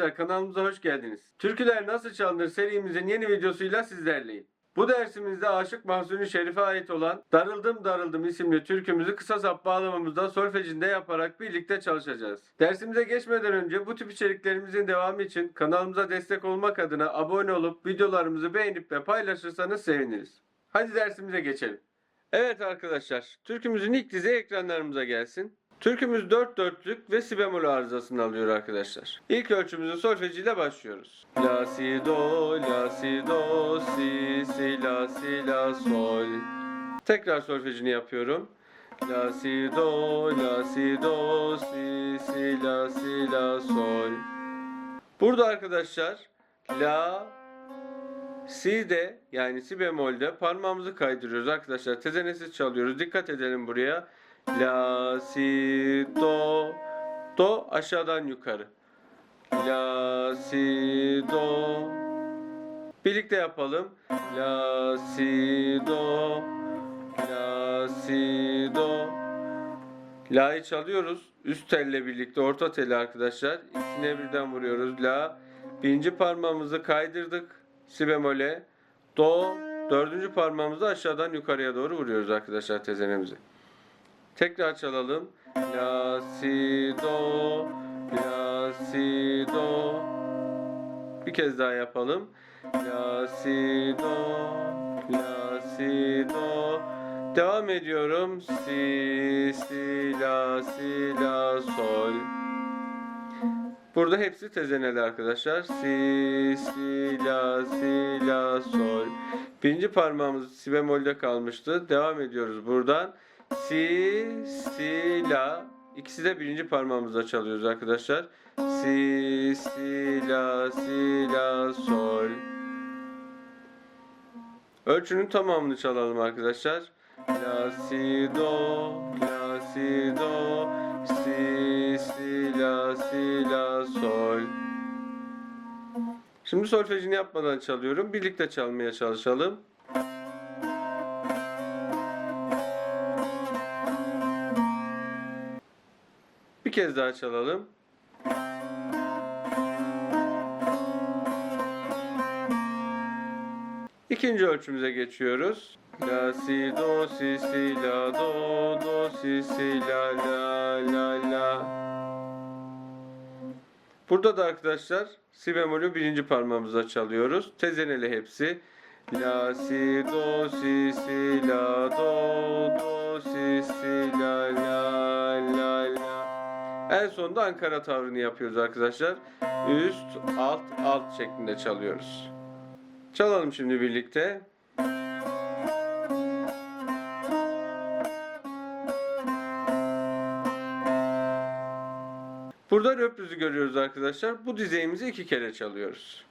arkadaşlar kanalımıza hoş geldiniz. Türküler nasıl çalınır serimizin yeni videosuyla sizlerleyim. Bu dersimizde Aşık Mahzuni Şerif'e ait olan Darıldım Darıldım isimli türkümüzü kısa sap bağlamamızda solfejinde yaparak birlikte çalışacağız. Dersimize geçmeden önce bu tip içeriklerimizin devamı için kanalımıza destek olmak adına abone olup videolarımızı beğenip ve paylaşırsanız seviniriz. Hadi dersimize geçelim. Evet arkadaşlar, türkümüzün ilk dizi ekranlarımıza gelsin. Türkümüz 4 dörtlük ve si bemol arızasını alıyor arkadaşlar. İlk ölçümüzün solfejiyle başlıyoruz. La si do, la si do, si si la si la sol. Tekrar solfejini yapıyorum. La si do, la si do, si si la si la sol. Burada arkadaşlar la Si de yani si bemolde parmağımızı kaydırıyoruz arkadaşlar. Tezenesiz çalıyoruz. Dikkat edelim buraya. La si do do aşağıdan yukarı. La si do Birlikte yapalım. La si do La si do La'yı çalıyoruz. Üst telle birlikte orta teli arkadaşlar. İkisine birden vuruyoruz. La birinci parmağımızı kaydırdık. Si bemole. Do dördüncü parmağımızı aşağıdan yukarıya doğru vuruyoruz arkadaşlar tezenemizi. Tekrar çalalım. La si do La si do Bir kez daha yapalım. La si do La si do Devam ediyorum. Si si la si la sol Burada hepsi tezeneli arkadaşlar. Si, si, la, si, la, sol. Birinci parmağımız si bemolde kalmıştı. Devam ediyoruz buradan. Si, si, la. İkisi de birinci parmağımızda çalıyoruz arkadaşlar. Si, si, la, si, la, sol. Ölçünün tamamını çalalım arkadaşlar. La, si, do, la, si, do, si, si, la, si, la, sol. Şimdi solfejini yapmadan çalıyorum. Birlikte çalmaya çalışalım. Kez daha çalalım. İkinci ölçümüze geçiyoruz. La si do si si la do do si si la la la la. Burada da arkadaşlar si bemolü birinci parmağımıza çalıyoruz. Tezeneli hepsi. La si do si si la do do si si la la. En sonunda Ankara tavrını yapıyoruz arkadaşlar. Üst alt alt şeklinde çalıyoruz. Çalalım şimdi birlikte. Burada röprüzü görüyoruz arkadaşlar. Bu dizeyimizi iki kere çalıyoruz.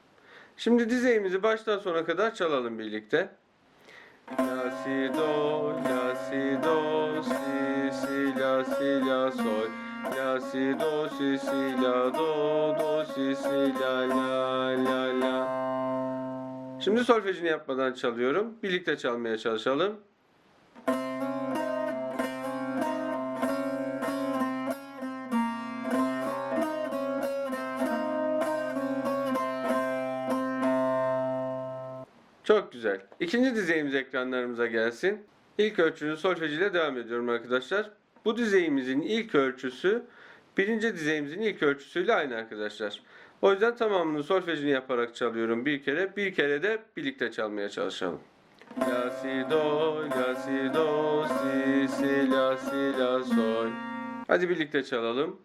Şimdi dizeyimizi baştan sona kadar çalalım birlikte. La si do, la si do, si si la si la sol. La si do, si si la do, do si si la la la la. Şimdi solfejini yapmadan çalıyorum. Birlikte çalmaya çalışalım. Çok güzel. İkinci dizeyimiz ekranlarımıza gelsin. İlk ölçünün solfejiyle devam ediyorum arkadaşlar. Bu dizeyimizin ilk ölçüsü birinci dizeyimizin ilk ölçüsüyle aynı arkadaşlar. O yüzden tamamını solfejini yaparak çalıyorum bir kere. Bir kere de birlikte çalmaya çalışalım. La si do, la si do, si si la si la sol. Hadi birlikte çalalım.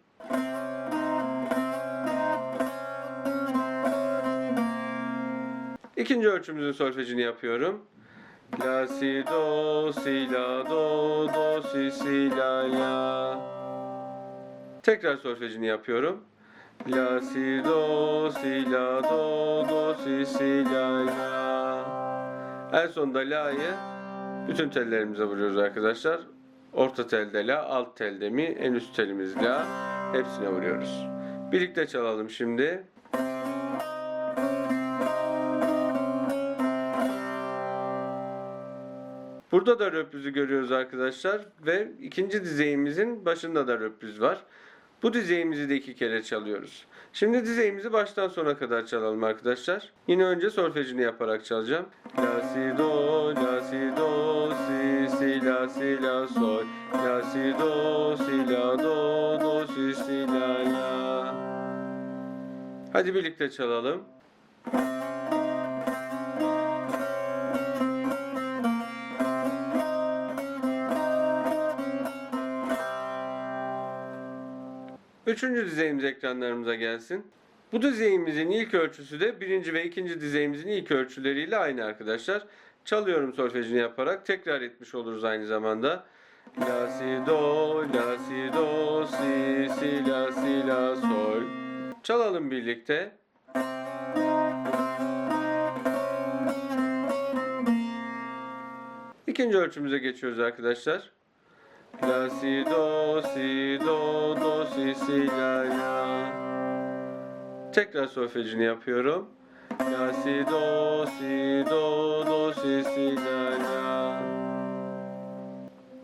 İkinci ölçümüzün solfejini yapıyorum. La si do si la do do si si la la. Tekrar solfejini yapıyorum. La si do si la do do si si la la. En sonunda la'yı bütün tellerimize vuruyoruz arkadaşlar. Orta telde la, alt telde mi, en üst telimiz la. Hepsine vuruyoruz. Birlikte çalalım şimdi. Burada da röprüzü görüyoruz arkadaşlar ve ikinci dizeyimizin başında da röprüz var. Bu dizeyimizi de iki kere çalıyoruz. Şimdi dizeyimizi baştan sona kadar çalalım arkadaşlar. Yine önce solfejini yaparak çalacağım. La si do, la si do, si si la si la sol. La si do, si la do, do si si la la. Hadi birlikte çalalım. Üçüncü dizeyimiz ekranlarımıza gelsin. Bu dizeyimizin ilk ölçüsü de birinci ve ikinci dizeyimizin ilk ölçüleriyle aynı arkadaşlar. Çalıyorum solfejini yaparak tekrar etmiş oluruz aynı zamanda. La si do, la si do, si si la si la sol. Çalalım birlikte. İkinci ölçümüze geçiyoruz arkadaşlar. La si do si do do si si la la. Tekrar solfejini yapıyorum. La si do si do do si si la la.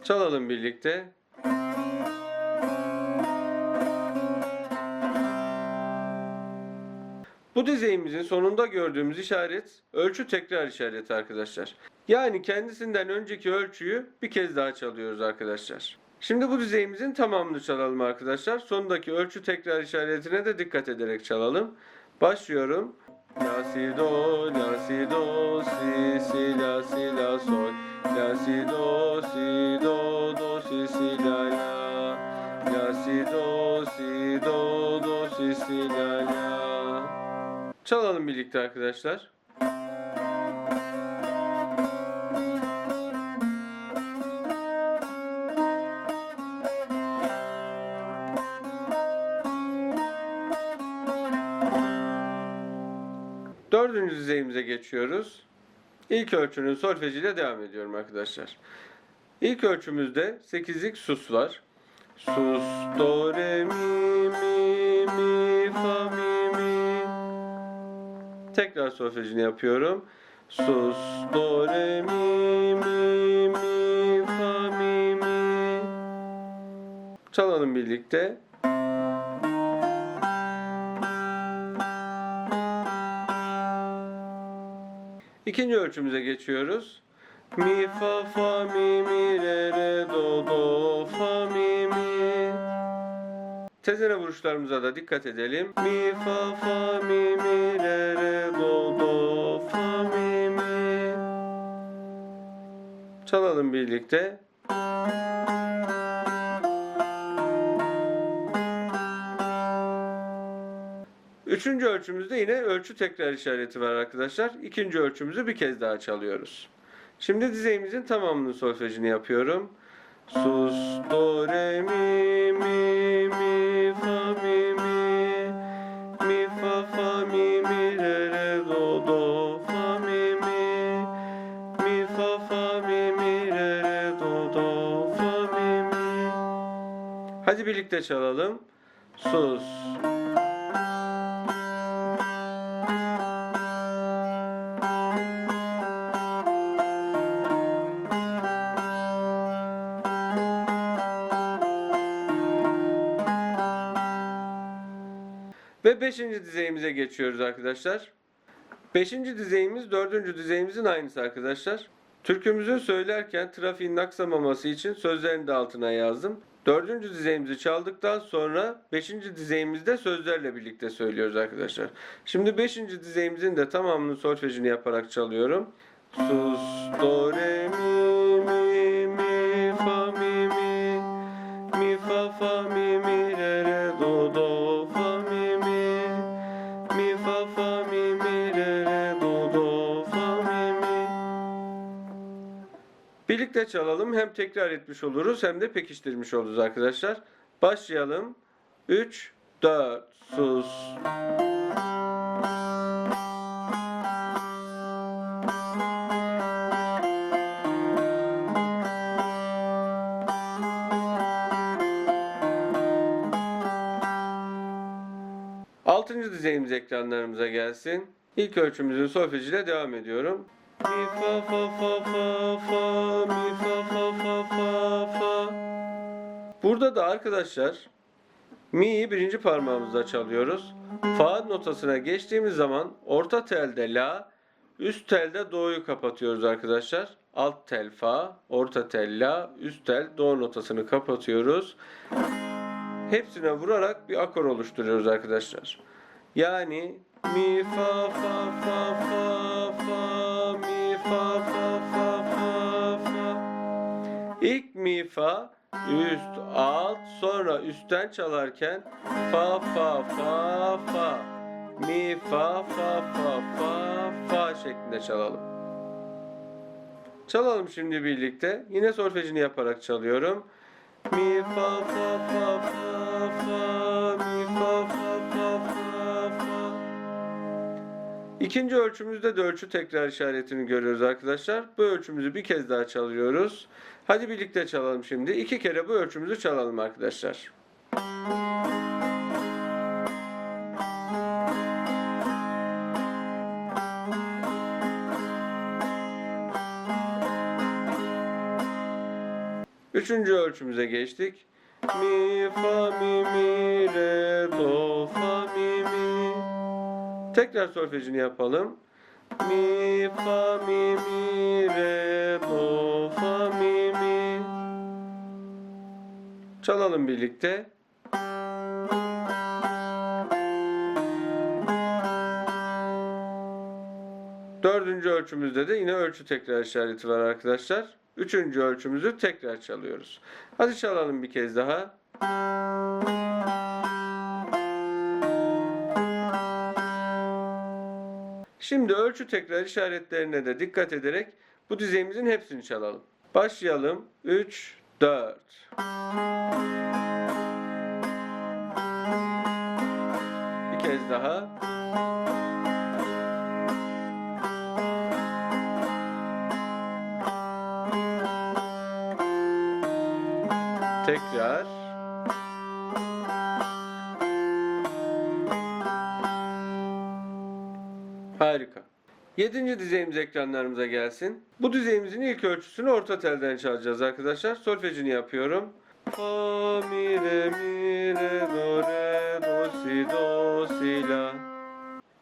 Çalalım birlikte. Bu dizeyimizin sonunda gördüğümüz işaret ölçü tekrar işareti arkadaşlar. Yani kendisinden önceki ölçüyü bir kez daha çalıyoruz arkadaşlar. Şimdi bu dizeyimizin tamamını çalalım arkadaşlar. Sondaki ölçü tekrar işaretine de dikkat ederek çalalım. Başlıyorum. La si do, la si do, si si la si la sol. La si do, si do, do si si la la. La si do, si do, do si si la. Çalalım birlikte arkadaşlar. Dördüncü düzeyimize geçiyoruz. İlk ölçünün solfejiyle devam ediyorum arkadaşlar. İlk ölçümüzde 8'lik sus var. Sus, do, re, mi, Tekrar solfejini yapıyorum. Sus, do, re, mi, mi, mi, fa, mi, mi. Çalalım birlikte. İkinci ölçümüze geçiyoruz. Mi fa fa mi mi re re do do fa mi. Tezene vuruşlarımıza da dikkat edelim. Mi fa fa mi mi re re do do fa mi mi. Çalalım birlikte. Üçüncü ölçümüzde yine ölçü tekrar işareti var arkadaşlar. İkinci ölçümüzü bir kez daha çalıyoruz. Şimdi dizeyimizin tamamının solfejini yapıyorum. Sus, do, re, mi, mi, mi, fa, mi, mi. Mi, fa, fa, mi, mi, re, re, do, do, fa, mi, mi. Mi, fa, fa, mi, mi, re, re, do, do, fa, mi, mi. Hadi birlikte çalalım. Sus. Ve 5. dizeyimize geçiyoruz arkadaşlar. 5. dizeyimiz 4. dizeyimizin aynısı arkadaşlar. Türkümüzü söylerken trafiğin aksamaması için sözlerini de altına yazdım. 4. dizeyimizi çaldıktan sonra 5. dizeyimizde sözlerle birlikte söylüyoruz arkadaşlar. Şimdi 5. dizeyimizin de tamamını solfejini yaparak çalıyorum. Sus, do, re, mi, mi, mi, fa, mi, mi. Mi, fa, fa, mi, mi, Birlikte çalalım. Hem tekrar etmiş oluruz hem de pekiştirmiş oluruz arkadaşlar. Başlayalım. 3, 4, sus. Altıncı dizeyimiz ekranlarımıza gelsin. İlk ölçümüzün solfejiyle devam ediyorum. Burada da arkadaşlar Mi'yi birinci parmağımızda çalıyoruz. Fa notasına geçtiğimiz zaman orta telde la, üst telde do'yu kapatıyoruz arkadaşlar. Alt tel fa, orta tel la, üst tel do notasını kapatıyoruz. Hepsine vurarak bir akor oluşturuyoruz arkadaşlar. Yani mi fa fa fa fa fa fa fa fa fa fa İlk mi fa üst alt sonra üstten çalarken fa fa fa fa mi fa fa fa fa fa şeklinde çalalım. Çalalım şimdi birlikte. Yine solfejini yaparak çalıyorum. Mi fa fa fa fa fa İkinci ölçümüzde de ölçü tekrar işaretini görüyoruz arkadaşlar. Bu ölçümüzü bir kez daha çalıyoruz. Hadi birlikte çalalım şimdi. İki kere bu ölçümüzü çalalım arkadaşlar. Üçüncü ölçümüze geçtik. Mi, fa, mi, mi, re, do, fa, mi. Tekrar solfejini yapalım. Mi, fa, mi, mi, re, do, fa, mi, mi. Çalalım birlikte. Dördüncü ölçümüzde de yine ölçü tekrar işareti var arkadaşlar. Üçüncü ölçümüzü tekrar çalıyoruz. Hadi çalalım bir kez daha. Şimdi ölçü tekrar işaretlerine de dikkat ederek bu dizeyimizin hepsini çalalım. Başlayalım. 3, 4. Bir kez daha. 7. düzeyimiz ekranlarımıza gelsin. Bu düzeyimizin ilk ölçüsünü orta telden çalacağız arkadaşlar. Solfejini yapıyorum. Fa, mi, re, mi, re, do, re, do, si, do, si, la.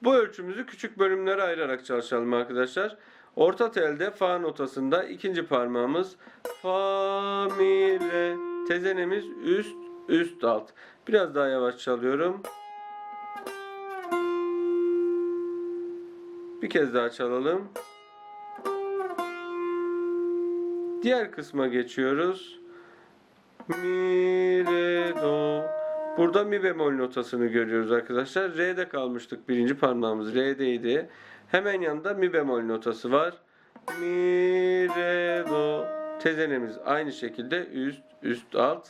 Bu ölçümüzü küçük bölümlere ayırarak çalışalım arkadaşlar. Orta telde fa notasında ikinci parmağımız fa, mi, re. Tezenemiz üst, üst, alt. Biraz daha yavaş çalıyorum. Bir kez daha çalalım. Diğer kısma geçiyoruz. Mi, re, do. Burada mi bemol notasını görüyoruz arkadaşlar. Re'de kalmıştık birinci parmağımız. Re'deydi. Hemen yanında mi bemol notası var. Mi, re, do. Tezenemiz aynı şekilde üst, üst, alt.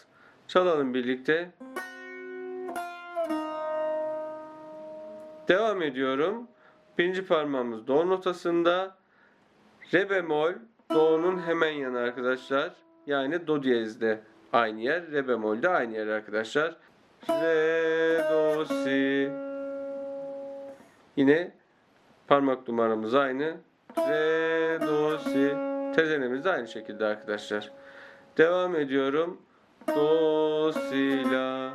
Çalalım birlikte. Devam ediyorum. Birinci parmağımız do notasında. Re bemol do'nun hemen yanı arkadaşlar. Yani do diyezde aynı yer. Re bemol de aynı yer arkadaşlar. Re, do, si. Yine parmak numaramız aynı. Re, do, si. Tezenemiz de aynı şekilde arkadaşlar. Devam ediyorum. Do, si, la.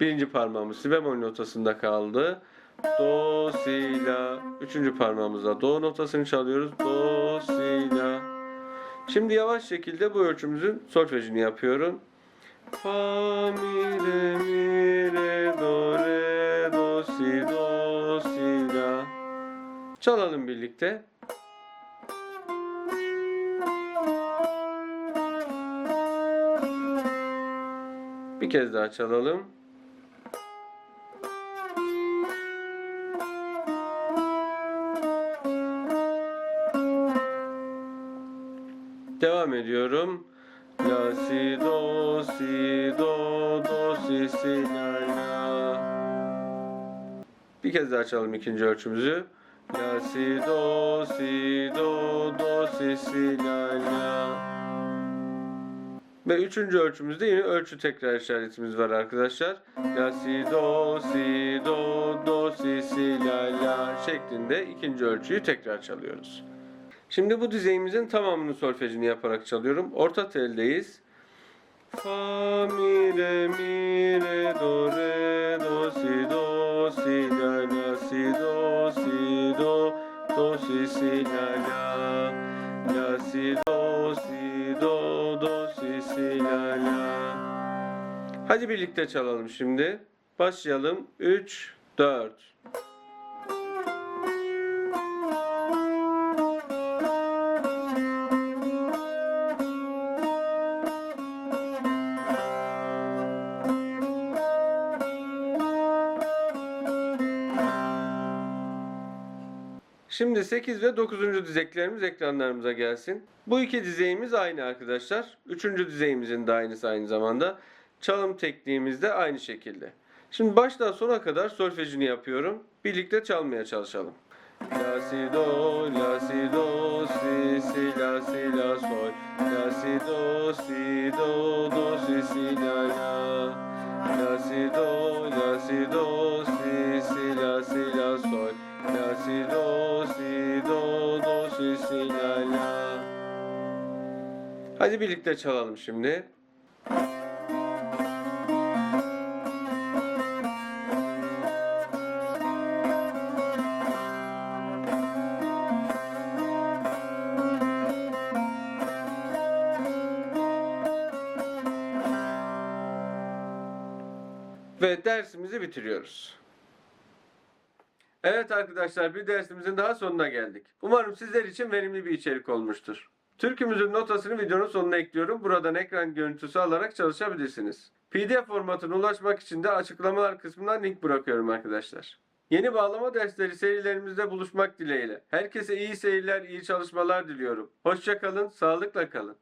Birinci parmağımız si bemol notasında kaldı. Do, si, la. Üçüncü parmağımızla do notasını çalıyoruz. Do, si, la. Şimdi yavaş şekilde bu ölçümüzün solfejini yapıyorum. Fa, mi, re, mi, re, do, re, do, si, do, si, la. Çalalım birlikte. Bir kez daha çalalım. Bir kez daha çalalım ikinci ölçümüzü. La si do si do do si si la la. Ve üçüncü ölçümüzde yine ölçü tekrar işaretimiz var arkadaşlar. La si do si do do si si la la şeklinde ikinci ölçüyü tekrar çalıyoruz. Şimdi bu dizeyimizin tamamını solfejini yaparak çalıyorum. Orta teldeyiz. Fa mi re mi re do re do si do si la la si do si do do si si la la la si do si do do si si la la Hadi birlikte çalalım şimdi. Başlayalım. 3 4 Şimdi 8 ve 9. dizeklerimiz ekranlarımıza gelsin. Bu iki dizeğimiz aynı arkadaşlar. Üçüncü dizeyimizin de aynısı aynı zamanda. Çalım tekniğimiz de aynı şekilde. Şimdi baştan sona kadar solfejini yapıyorum. Birlikte çalmaya çalışalım. La si do, la si do, si si la si la sol. La si do, si do, do si si la la. La si do, Hadi birlikte çalalım şimdi. Ve dersimizi bitiriyoruz. Evet arkadaşlar bir dersimizin daha sonuna geldik. Umarım sizler için verimli bir içerik olmuştur. Türkümüzün notasını videonun sonuna ekliyorum. Buradan ekran görüntüsü alarak çalışabilirsiniz. PDF formatına ulaşmak için de açıklamalar kısmından link bırakıyorum arkadaşlar. Yeni bağlama dersleri serilerimizde buluşmak dileğiyle. Herkese iyi seyirler, iyi çalışmalar diliyorum. Hoşçakalın, sağlıkla kalın.